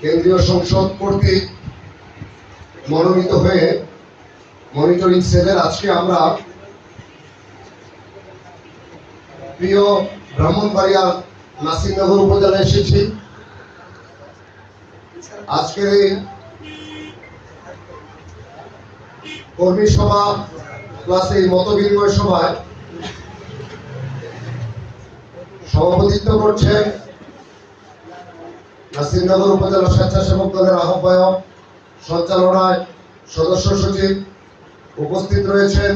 কেন্দ্রীয় সংসদ কর্তৃক মনোনীত হয়ে মনিটরিং সেলের আজকে আমরা প্রিয় ব্রাহ্মণবাড়িয়া নাসিরনগর উপজেলায় এসেছি। আজকের এই কর্মী সভা প্লাস এই মত বিনিময় সভায় সভাপতিত্ব করছেন নাসিরনগর উপজেলা স্বেচ্ছাসেবক দলের আহ্বায়ক, সঞ্চালনায় সদস্য সচিব উপস্থিত রয়েছেন।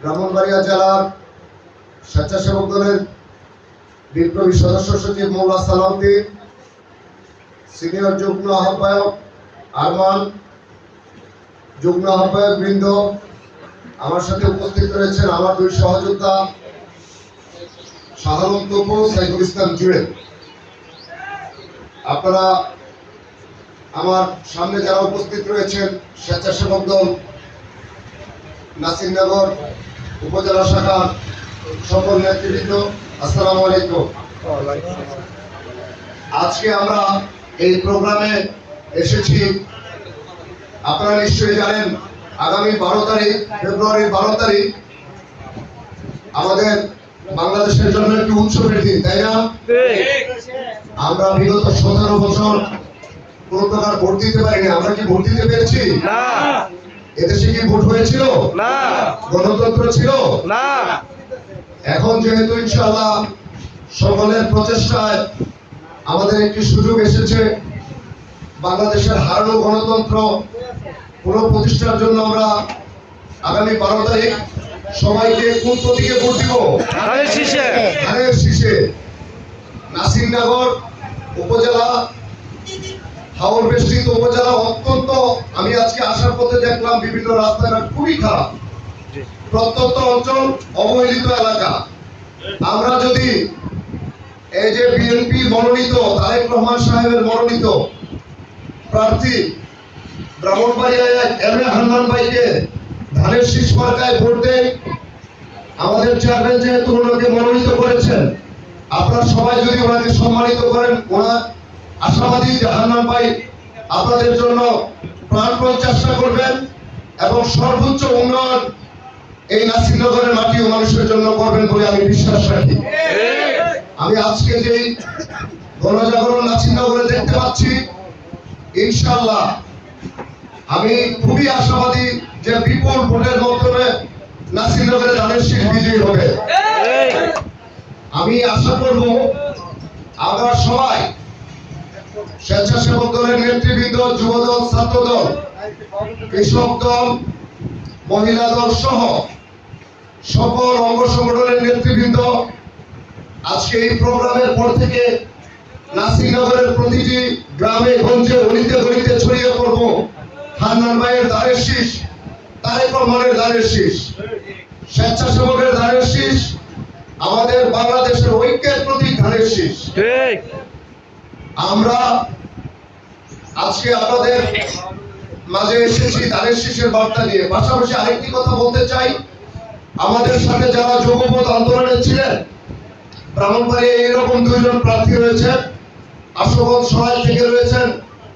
ব্রাহ্মণবাড়িয়া জেলার স্বেচ্ছাসেবক দলের বিপ্লবী সদস্য সচিব মোল্লা সালাউদ্দিন, সিনিয়র যুগ্ম আহ্বায়ক আরমান, যুগ্ম আহ্বায়ক বৃন্দ আমার সাথে উপস্থিত রয়েছেন আমার দুই সহযোদ্ধা, সাধারণ তপু, সাইফুল ইসলাম জুয়েল। আপনারা আমার সামনে যারা উপস্থিত রয়েছেন, স্বেচ্ছাসেবক দল, নাসিরনগর উপজেলা শাখার সকল নেতৃবৃন্দ, আসসালাম আলাইকুম। আজকে আমরা এই প্রোগ্রামে এসেছি। আপনারা নিশ্চয়ই জানেন, আগামী বারো তারিখ, ফেব্রুয়ারির বারো তারিখ আমাদের বাংলাদেশের জন্য একটি উৎসবের দিন তাই না? আমরা বিগত সতেরো বছর কোন প্রকার ভোট দিতে পারিনি। আমরা কি ভোট দিতে পেরেছি? এদেশে কি ভোট হয়েছিল? না। গণতন্ত্র ছিল? না। এখন যেহেতু ইনশাআল্লাহ সকলের প্রচেষ্টায় আমাদের একটি সুযোগ এসেছে বাংলাদেশের হারানো গণতন্ত্র পুনঃপ্রতিষ্ঠার জন্য আমরা আগামী বারো তারিখ সবাইকে কোন প্রতীকে ভোট দিব? ধানের শীষে। ধানের শীষে। নাসিরনগর উপজেলা হাওর বেষ্টিত উপজেলা অত্যন্ত আমি আজকে আসার পথে দেখলাম বিভিন্ন রাস্তাঘাট খুবই খারাপ। প্রত্যন্ত অঞ্চল অবহেলিত এলাকা। আমরা যদি এই যে বিএনপি মনোনীত তারেক রহমান সাহেবের মনোনীত প্রার্থী ব্রাহ্মণবাড়িয়ায় এম এ হান্নান ভাইকে ধানের শীষ মার্কায় ভোট দেয় আমাদের চেয়ারম্যান যেহেতু ওনাকে মনোনীত করেছেন, আপনারা সবাই যদি ওনাকে সম্মানিত করেন ওনার আশাবাদী যে হান্নান ভাই আপনাদের জন্য প্রাণপণ চেষ্টা করবেন এবং সর্বোচ্চ উন্নয়ন এই নাসিরনগরের মাটি ও মানুষের জন্য করবেন বলে আমি বিশ্বাস রাখি। আমি আজকে যেই গণজাগরণ নাসিরনগরে দেখতে পাচ্ছি ইনশাল্লাহ আমি খুবই আশাবাদী যে বিপুল ভোটের মাধ্যমে নাসিরনগরে বিজয়ী হবে। আমি আশা করব আমরা সবাই স্বেচ্ছাসেবক দলের নেতৃবৃন্দ, যুবদল, ছাত্রদল, কৃষক দল, মহিলা দল সহ সকল অঙ্গ সংগঠনের নেতৃবৃন্দ, আজকে এই প্রোগ্রামের পর থেকে নাসিরনগরের প্রতিটি গ্রামে, গঞ্জে, অলিতে, গলিতে ছড়িয়ে পড়ব। হান্নান ভাইয়ের দ্বারের শীষ তারেক রহমানের দ্বারের শীষ। স্বেচ্ছাসেবকের দ্বারের শীষ আমাদের বাংলাদেশের ঐক্যের প্রতি ধানের শীষ। আমরা আজকে আপনাদের মাঝে এসেছি ধানের শীষের বার্তা নিয়ে পাশাপাশি আরেকটি কথা বলতে চাই। আমাদের সাথে যারা যুগপথ আন্দোলনে ছিলেন ব্রাহ্মণবাড়িয়া এইরকম দুইজন প্রার্থী রয়েছেন। আশুগঞ্জ সরাই থেকে রয়েছেন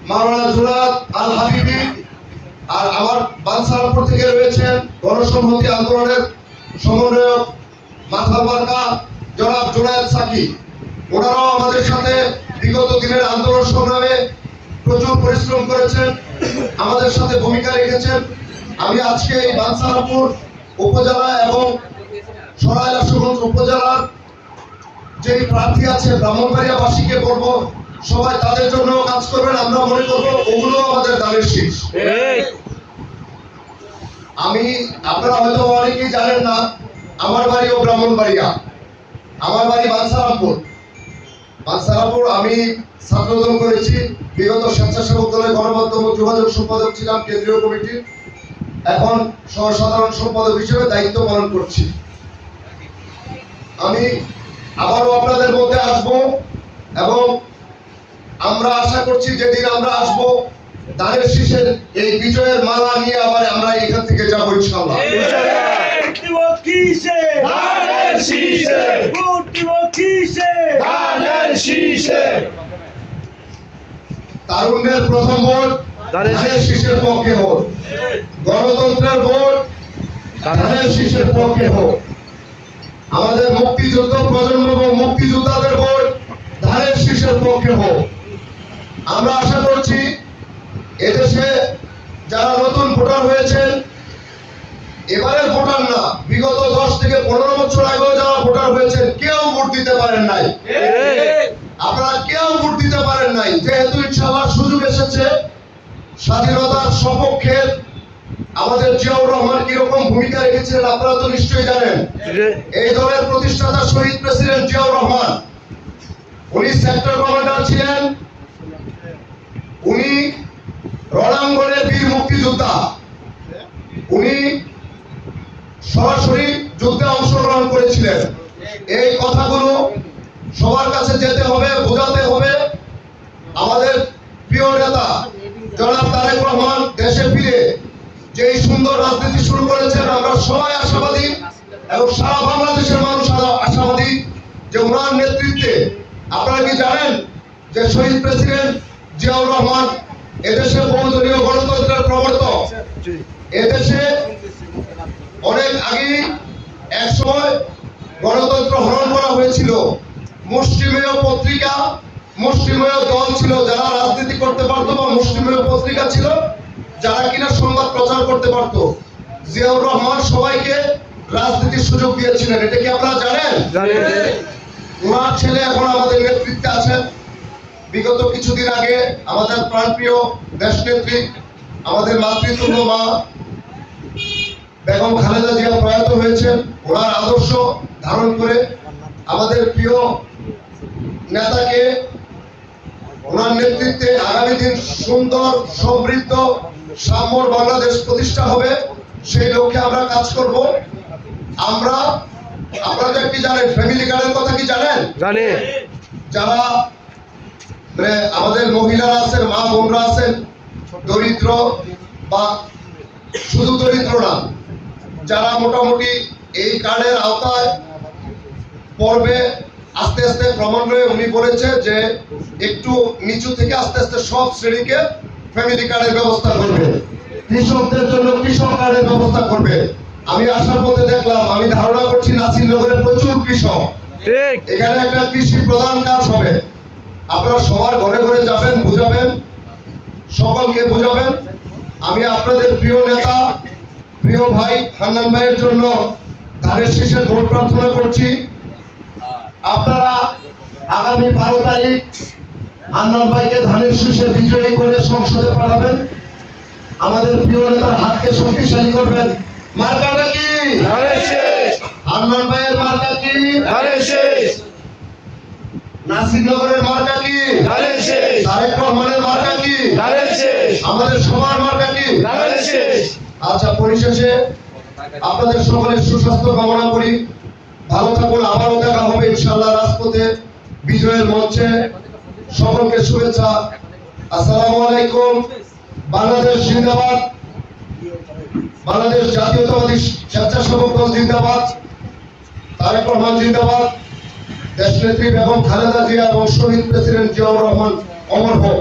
মাওলানা জুরাত আল হাবিবি আর আমার বানসারাপুর থেকে রয়েছেন গণসংহতি আন্দোলনের সমন্বয়ক মাথা মার্কা জনাব জোনায়েদ সাকি। ওনারাও আমাদের সাথে বিগত দিনের আন্দোলন সংগ্রামে প্রচুর পরিশ্রম করেছেন, আমাদের সাথে ভূমিকা রেখেছেন। আমি আজকে এই বানসারাপুর উপজেলা এবং সরাইল আশুগঞ্জ উপজেলার যে প্রার্থী আছে, ব্রাহ্মণবাড়িয়াবাসীকে বলব সবাই তাদের জন্য কাজ করবেন আমরা মনে করব ওগুলো আমাদের দানের ঠিক আমি আপনারা হয়তো অনেকেই জানেন না আমার বাড়ি বাড়িও ব্রাহ্মণবাড়িয়া। আমার বাড়ি বানসারামপুর। বানসারামপুর আমি ছাত্রদল করেছি বিগত স্বেচ্ছাসেবক দলের গণমাধ্যম ও যোগাযোগ সম্পাদক ছিলাম কেন্দ্রীয় কমিটির। এখন সহসাধারণ সম্পাদক হিসেবে দায়িত্ব পালন করছি। আমি আবারও আপনাদের মধ্যে আসব এবং আমরা আশা করছি যেদিন আমরা আসব দানের শীষের এই বিজয়ের মালা নিয়ে আবার আমরা এখান থেকে যাব ইনশাল্লাহ ধানের ধানের তারুণ্যের প্রথম ভোট ধানের ধানের শীষের পক্ষে হোক গণতন্ত্রের ভোট ধানের শীষের পক্ষে হোক আমাদের মুক্তিযুদ্ধ প্রজন্ম এবং মুক্তিযোদ্ধাদের ভোট ধানের শীষের পক্ষে হোক আমরা আশা করছি এদেশে যারা নতুন ভোটার হয়েছেন এবারের ভোটার না, বিগত দশ থেকে পনেরো বছর আগেও যারা ভোটার হয়েছেন, কেউ ভোট দিতে পারেন নাই। আপনারা কেউ ভোট দিতে পারেন নাই। যেহেতু ইনশাআল্লাহ সুযোগ এসেছে, স্বাধীনতার সপক্ষে আমাদের জিয়াউর রহমান কীরকম ভূমিকা রেখেছিলেন আপনারা তো নিশ্চয়ই জানেন। এই দলের প্রতিষ্ঠাতা শহীদ প্রেসিডেন্ট জিয়াউর রহমান, উনি সেক্টর কমান্ডার ছিলেন উনি রণাঙ্গনের বীর মুক্তিযোদ্ধা। উনি সরাসরি যুদ্ধে অংশগ্রহণ করেছিলেন। এই কথাগুলো সবার কাছে যেতে হবে, বোঝাতে হবে। আমাদের প্রিয় নেতা, জনাব তারেক রহমান, দেশে ফিরে যে সুন্দর রাজনীতি শুরু করেছেন, আমরা সবাই আশাবাদী এবং সারা বাংলাদেশের মানুষ আশা- আশাবাদী যে ওনার নেতৃত্বে, আপনারা কি জানেন যে শহীদ প্রেসিডেন্ট জিয়াউর রহমান এদেশে বহুদলীয় গণতন্ত্রের প্রবর্তক। এদেশে অনেক আগে এক সময় গণতন্ত্র হরণ করা হয়েছিল। মুষ্টিমেয় পত্রিকা মুষ্টিমেয় দল ছিল যারা রাজনীতি করতে পারতো বা মুষ্টিমেয় পত্রিকা ছিল যারা কিনা সংবাদ প্রচার করতে পারতো। জিয়াউর রহমান সবাইকে রাজনীতির সুযোগ দিয়েছিলেন। এটা কি আপনারা জানেন? ওনার ছেলে এখন আমাদের নেতৃত্বে আছেন। বিগত কিছুদিন আগে আমাদের প্রাণপ্রিয় দেশনেত্রী আমাদের মাতৃতুল্য মা বেগম খালেদা জিয়া প্রয়াত হয়েছেন। ওনার আদর্শ ধারণ করে আমাদের প্রিয় নেতাকে ওনার নেতৃত্বে আগামী দিন সুন্দর সমৃদ্ধ সাম্যর বাংলাদেশ প্রতিষ্ঠা হবে। সেই লক্ষ্যে আমরা কাজ করব। আমরা আপনাদের কি জানেন ফ্যামিলি কার্ডের কথা কি জানেন? জানে। যারা আমাদের মহিলারা আছেন মা বোনরা আছেন দরিদ্র বা শুধু দরিদ্র না যারা মোটামুটি এই কার্ডের আওতায় পড়বে আস্তে আস্তে ক্রমান্বয়ে উনি বলেছে যে একটু নিচু থেকে আস্তে আস্তে সব শ্রেণীকে ফ্যামিলি কার্ডের ব্যবস্থা করবে। কৃষকদের জন্য কৃষক কার্ডের ব্যবস্থা করবে। আমি আসার পথে দেখলাম আমি ধারণা করছি নাসিরনগরে প্রচুর কৃষক। এখানে একটা কৃষি প্রধান আপনারা সবার ঘরে ঘরে যাবেন বুঝাবেন সকলকে বুঝাবেন। আমি আপনাদের প্রিয় নেতা প্রিয় ভাই হান্নান ভাইয়ের জন্য ধানের শেষে ভোট প্রার্থনা করছি। আপনারা আগামী বারো তারিখ হান্নান ভাইকে ধানের শীষে বিজয়ী করে সংসদে পাঠাবেন। আমাদের প্রিয় নেতার হাতকে শক্তিশালী করবেন। মার্কাটা কি ধানের শেষ। হান্নান ভাইয়ের মার্কা কি? নাসিরনগরের মার্কা কি? তারেক রহমানের মার্কা কি? আমাদের সবার মার্কা কি? আচ্ছা পরিশেষে আপনাদের সকলের সুস্বাস্থ্য কামনা করি। ভালো থাকুন আবারও দেখা হবে ইনশাআল্লাহ রাজপথে বিজয়ের মঞ্চে। সকলকে শুভেচ্ছা। আসসালামু আলাইকুম। বাংলাদেশ জিন্দাবাদ। বাংলাদেশ জাতীয়তাবাদী স্বেচ্ছাসেবক দল জিন্দাবাদ। তারেক রহমান জিন্দাবাদ। দেশনেত্রী বেগম খালেদা জিয়া এবং শহীদ প্রেসিডেন্ট জিয়াউর রহমান অমর হোক।